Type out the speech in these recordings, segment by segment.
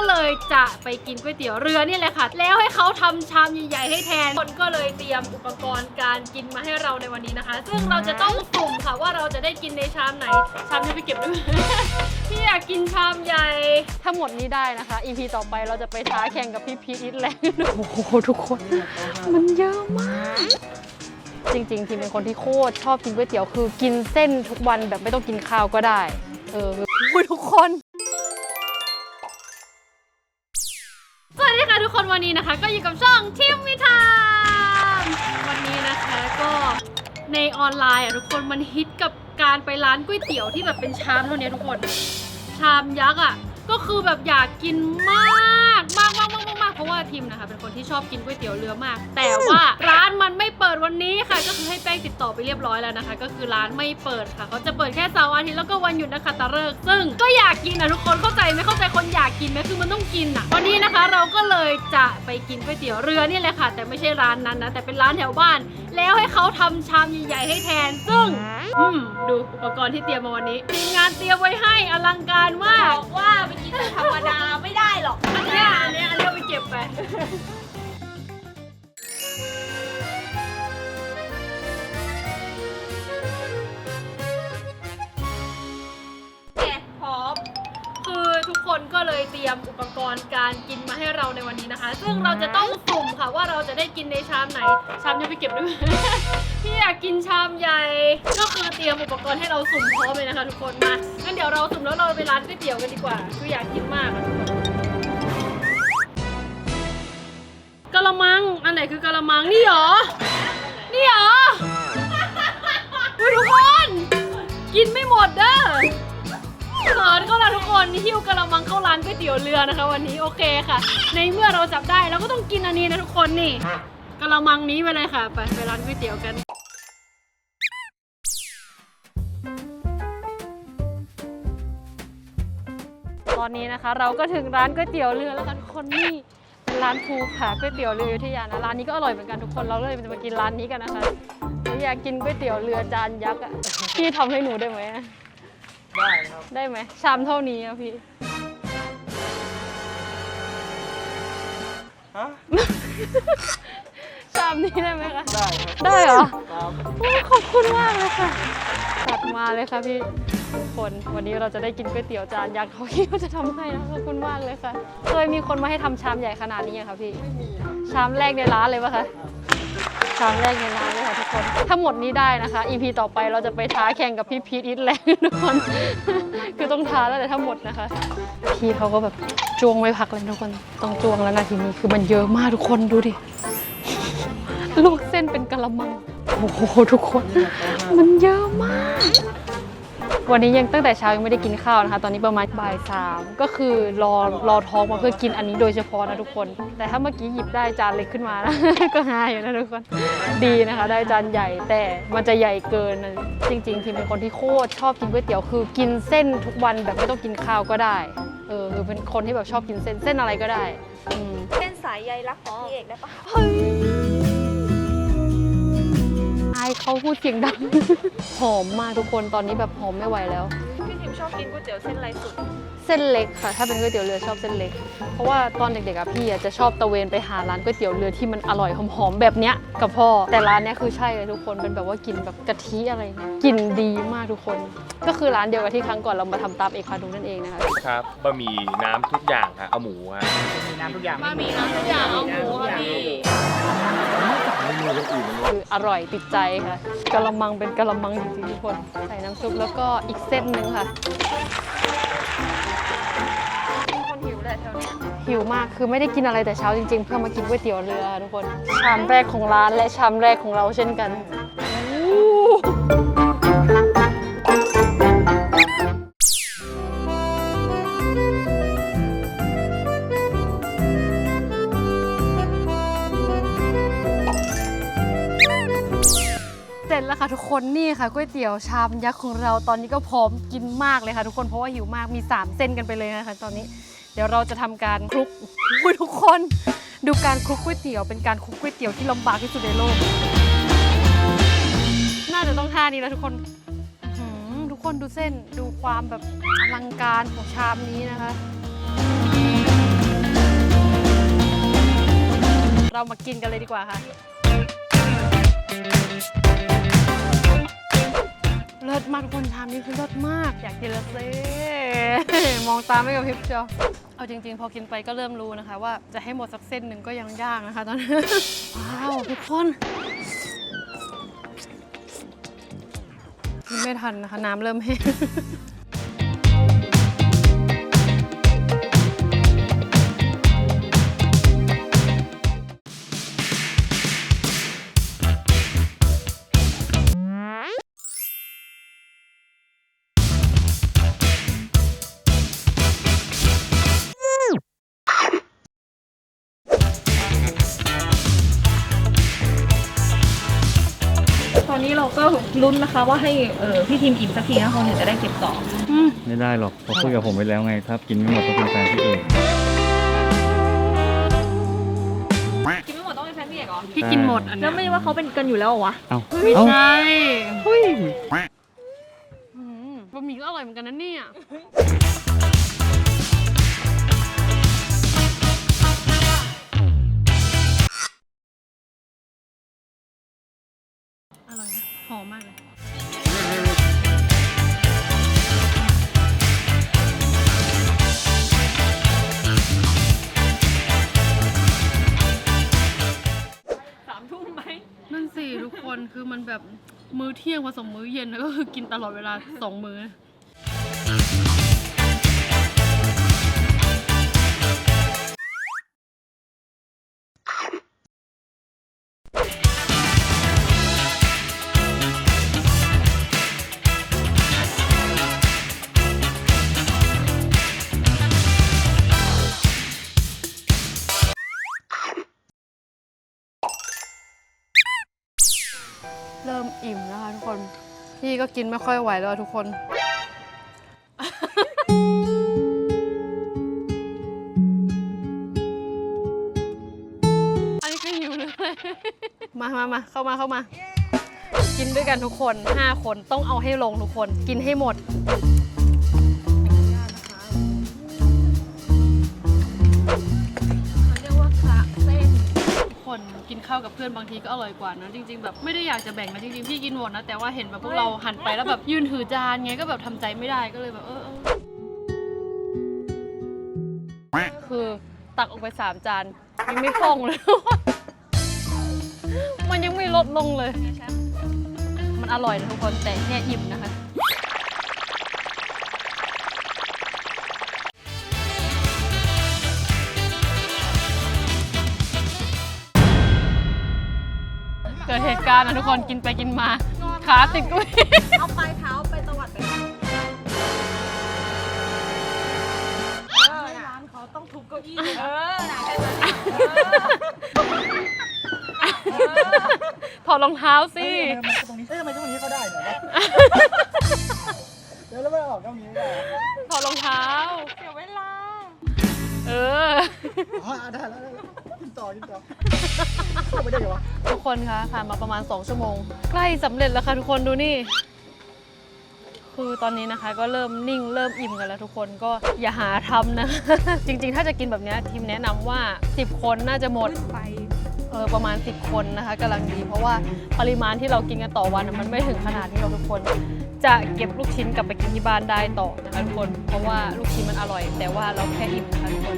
ก็เลยจะไปกินก๋วยเตี๋ยวเรือนี่แหละค่ะ แล้วให้เขาทำชามใหญ่ๆให้แทน คนก็เลยเตรียมอุปกรณ์การกินมาให้เราในวันนี้นะคะ ซึ่งเราจะต้องสุ่มค่ะว่าเราจะได้กินในชามไหน ชามนี้ไปเก็บด้วยพี่อยากกินชามใหญ่ ถ้าหมดนี้ได้นะคะ EP ต่อไปเราจะไปท้าแข่งกับพี่พีทอิทแลนด์โอ้โหทุกคน มันเยอะมากจริงๆทีมเป็นคนที่โคตรชอบกินก๋วยเตี๋ยวคือกินเส้นทุกวันแบบไม่ต้องกินข้าวก็ได้ เออคือทุกคน นวันนี้นะคะก็อยู่กับช่องทีมวิทามวันนี้นะคะก็ในออนไลน์อะทุกคนมันฮิตกับการไปร้านก๋วยเตี๋ยวที่แบบเป็นชามเท่านี้ทุกคน ชามยักษ์อะก็คือแบบอยากกินมาก มากมากมากมากมากเพราะว่าทีมนะคะเป็นคนที่ชอบกินก๋วยเตี๋ยวเรือมาก แต่ว่าร้านมันไม่เปิดวันนี้ค่ะ ก็คือให้แป้งติดต่อไปเรียบร้อยแล้วนะคะ ก็คือร้านไม่เปิดค่ะเขาจะเปิดแค่เสาร์อาทิตย์แล้วก็วันหยุดนะคะตะเลิกษ์ซึ่งก็อยากกินนะทุกคนเข้าใจไหมเข้าใจคนอยากกินไหมคือมันต้องกินอะวันนี้นะคะเราก็เลยจะไปกินก๋วยเตี๋ยวเรือนี่แหละค่ะ แต่ไม่ใช่ร้านนั้นนะแต่เป็นร้านแถวบ้าน แล้วให้เขาทำชามใหญ่ๆให้แทน ซึ่งอืมดูอุปกรณ์ที่เตรียมมาวันนี้ทีมงานเตรียมไว้ให้อลังการมากบอกว่าไปกินแต่ธรรม สุ่มค่ะว่าเราจะได้กินในชามไหน ชามนี้ไปเก็บด้วยพี่อยากกินชามใหญ่ ก็คือเตรียมอุปกรณ์ให้เราสุ่มพร้อมเลยนะคะทุกคนมางั้นเดี๋ยวเราสุ่มแล้วเราไปร้านก๋วยเตี๋ยวกันดีกว่า คืออยากกินมากอะทุกคนกะละมัง อันไหนคือกะละมังนี่เหรอ นี่เหรออุ๊ยทุกคน กินไม่หมด คนหิ้วกระมังเข้าร้านก๋วยเตี๋ยวเรือนะคะ วันนี้โอเคค่ะ ในเมื่อเราจับได้เราก็ต้องกินอันนี้นะทุกคนนี่กระมังนี้ไปเลยค่ะ ไปไปร้านก๋วยเตี๋ยวกันตอนนี้นะคะ เราก็ถึงร้านก๋วยเตี๋ยวเรือแล้วค่ะทุกคนนี่เป็นร้านภูผาก๋วยเตี๋ยวเรืออยุธยานะร้านนี้ก็อร่อยเหมือนกันทุกคนเราเลยจะมากินร้านนี้กันนะคะหนูอยากกินก๋วยเตี๋ยวเรือจานยักษ์อะพี่ทำให้หนูได้ไหมอะ ได้ครับ ได้ไหมชามเท่านี้อะพี่ ฮะ ชามนี้ได้ไหมคะ ได้ครับได้เหรอ ครับโอ้ขอบคุณมากเลยค่ะจัดมาเลยค่ะพี่ทุกคนวันนี้เราจะได้กินก๋วยเตี๋ยวจานยักษ์เขาคิดว่าจะทำให้นะขอบคุณมากเลยค่ะ เคยมีคนมาให้ทำชามใหญ่ขนาดนี้ยังคะพี่ชามแรกในร้านเลยปะคะ ชามแรกในร้านเลยค่ะทุกคน ถ้าหมดนี้ได้นะคะ EP ต่อไปเราจะไปท้าแข่งกับพี่พีทอิทแลนด์ทุกคน คือต้องท้าแล้วแต่ถ้าหมดนะคะ พี่เขาก็แบบจวงไม่พักเลยทุกคน ต้องจวงแล้วนาทีนี้คือมันเยอะมากทุกคนดูดิลวกเส้นเป็นกะละมัง โอ้โหทุกคน มันเยอะมาก วันนี้ยังตั้งแต่เช้ายังไม่ได้กินข้าวนะคะ ตอนนี้ประมาณบ่ายสามก็คือรอรอท้องมาเพื่อกินอันนี้โดยเฉพาะนะทุกคน แต่ถ้าเมื่อกี้หยิบได้จานเล็กขึ้นมานะ ก็หาอยู่นะทุกคน ดีนะคะ ได้จานใหญ่แต่มันจะใหญ่เกินนะจริงๆทีมเป็นคนที่โคตรชอบกินก๋วยเตี๋ยวคือกินเส้นทุกวันแบบไม่ต้องกินข้าวก็ได้ เออคือเป็นคนที่แบบชอบกินเส้นเส้นอะไรก็ได้อืม เส้นสายใยรักของพี่เอกได้ปะเฮ้ยอาย เขาพูดเสียงดัง หอมมากทุกคนตอนนี้แบบหอมไม่ไหวแล้ว พี่ทิมชอบกินก๋วยเตี๋ยวเส้นอะไรสุด เส้นเล็กค่ะ ถ้าเป็นก๋วยเตี๋ยวเรือชอบเส้นเล็ก เพราะว่าตอนเด็กๆอะพี่อะจะชอบตะเวนไปหาร้านก๋วยเตี๋ยวเรือที่มันอร่อยหอมๆแบบเนี้ยกับพ่อ แต่ร้านเนี้ยคือใช่เลยทุกคนเป็นแบบว่ากินแบบกะทิอะไรเงี้ยกลินดีมากทุกคน ก็คือร้านเดียวกับที่ครั้งก่อนเรามาทำตามเอกพานุนั่นเองนะคะครับบะหมี่น้ำทุกอย่างฮะเอาหมูฮะมีน้ำทุกอย่างมามีน้ำทุกอย่างเอาหมูค่ะพี่คื ออร่อยติดใจค่ะกะละมังเป็นกะละมังจริงๆทุกคน ใส่น้ำซุปแล้วก็อีกเส้นหนึ่งค่ะ เป็นคนหิวแหละแถวเนี้ยหิวมากคือไม่ได้กินอะไรแต่เช้าจริงๆ เพื่อมากินก๋วยเตี๋ยวเรือทุกคน ชามแรกของร้านและชามแรกของเราเช่นกัน คนนี่ค่ะก๋วยเตี๋ยวชามยักษ์ของเราตอนนี้ก็พร้อมกินมากเลยค่ะ ทุกคนเพราะว่าหิวมากมี 3 เส้นกันไปเลยนะคะ ตอนนี้เดี๋ยวเราจะทำการคลุกทุกคน ดูการคลุกก๋วยเตี๋ยวเป็นการคลุกก๋วยเตี๋ยวที่ลำบากที่สุดในโลก น่าจะต้องท่านี้แล้วทุกคนทุกคนดูเส้นดูความแบบอลังการของชามนี้นะคะเรามากินกันเลยดีกว่าค่ะ เลิศมากทุกคนชามนี้คือเลิศมาก อยากกินและเซ่มองตามไม่กับพริบเชียวเอาจริงๆ พอกินไปก็เริ่มรู้นะคะ ว่าจะให้หมดสักเส้นหนึ่งก็ยังยากนะคะตอนนี้ว้าวทุกคนกินไม่ทันนะคะ น้ำเริ่มแห้ง ลุ้นนะคะว่าให้เออพี่ทีมอิ่มสักทีนะคนถึงจะได้เก็บต่อไม่ได้หรอกเขาคุยกับผมไว้แล้วไง ถ้ากินไม่หมดต้องเป็นแฟนพี่เอกกินไม่หมดต้องเป็นแฟนพี่เอกเหรอพี่กินหมดอันแล้เนี้วยไม่ว่าเขาเป็นกันอยู่แล้วเหรอวะเอ้าไม่เอ้าใช่เฮ้ยอืมบะหมี่ก็อร่อยเหมือนกันนะเนี่ย หอมมากเลยสามทุ่มไหมนั่นสิทุกคนคือมันแบบมื้อเที่ยงผสมมื้อเย็นแล้วก็คือกินตลอดเวลาสองมื้อ พี่ก็กินไม่ค่อยไหวแล้วอะทุกคน อันนี้ก็หิวเลย มามามาเข้ามาเข้ามา กินด้วยกันทุกคน 5 คนต้องเอาให้ลงทุกคน กินให้หมด กคนกินข้าวกับเพื่อนบางทีก็อร่อยกว่านะจริง ๆ แบบไม่ได้อยากจะแบ่งนะจริงๆพี่กินหมดนะแต่ว่าเห็นแบบพวกเราหันไปแล้วแบบยืนถือจานไงก็แบบทำใจไม่ได้ก็เลยแบบเออเออคือตักออกไปสามจานยังไม่คล่องเลย มันยังไม่ลดลงเลย มันอร่อยนะทุกคนแต่แค่อิ่มนะคะ กิดเหตุการนะทุกคนกินไปกินมา ขาติดกุ้ยเอาปลายเท้าไปตวัดไปร้านเขาต้องทุบเก้าอี้เออน่ะแค่นั้นถอดรองเท้าสิ ตรงนี้เอ้ยทำไมตรงนี้เขาได้เนี่ยวะเดี๋ยวแล้วไม่ออกตรงนี้ได้ถอดรองเท้า เสียเวลา เออ อ๋อได้แล้วได้แล้วกินต่อกินต่อ เข้าไม่ได้เหรอวะทุกคนคะผ่านมาประมาณ 2 ชั่วโมง ใกล้สำเร็จแล้วค่ะทุกคนดูนี่ คือตอนนี้นะคะก็เริ่มนิ่งเริ่มอิ่มกันแล้วทุกคนก็อย่าหาทำนะ จริงๆ ถ้าจะกินแบบเนี้ยทีมแนะนำว่า 10 คนน่าจะหมดไป เออประมาณ 10 คนนะคะกำลังดีเพราะว่าปริมาณที่เรากินกันต่อวันน่ะมันไม่ถึงขนาดนี้หรอกทุกคน จะเก็บลูกชิ้นกลับไปกินที่บ้านได้ต่อนะคะทุกคน เพราะว่าลูกชิ้นมันอร่อย แต่ว่าเราแค่อิ่มนะคะทุกคน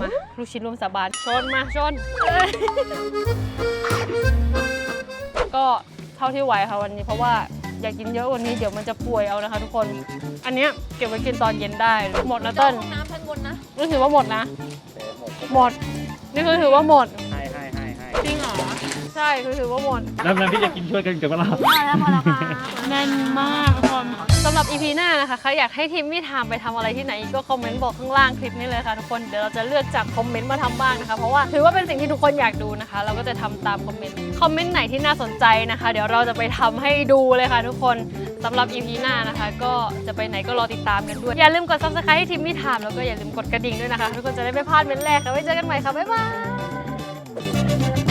มาลูกชิ้นรวมสาบานชนมาชนเอ้ยก็เท่าที่ไหวค่ะวันนี้เพราะว่าอยากกินเยอะกวันนี้เดี๋ยวมันจะป่วยเอานะคะ ทุกคน อันเนี้ยเก็บไว้กินตอนเย็นได้ หมดนะเติ้ลห้องน้ำชั้นบนนะนี่ถือว่าหมดนะ หมด นี่คือถือว่าหมด ให้ให้ให้ให้จริงเหรอ ใช่คือถือว่าหมด แล้วนั้นพี่จะกินช่วยกันกับเราได้แล้วพอแล้วค่ะแน่นมากทุกคนสำ หรับ EP หน้านะคะใครอยากให้ทีมมี่ทามไปทำอะไรที่ไหนก็คอมเมนต์บอกข้างล่างคลิปนี้เลยค่ะทุกคนเดี๋ยวเราจะเลือกจากคอมเมนต์มาทำบ้างนะคะเพราะว่าถือว่าเป็นสิ่งที่ทุกคนอยากดูนะคะ เราก็จะทำตามคอมเมนต์คอมเมนต์ไหนที่น่าสนใจนะคะ เดี๋ยวเราจะไปทำให้ดูเลยค่ะทุกคนสำหรับ EP หน้านะคะ ก็จะไปไหนก็รอติดตามกันด้วยอย่าลืมกด subscribe ให้ทีมมี่ทามแล้วก็อย่าลืมกดกระดิ่งด้วยนะคะทุกคนจะได้ไม่พลาดเมนต์แรกค่ะไว้เจอกันใหม่ค่ะบ๊ายบาย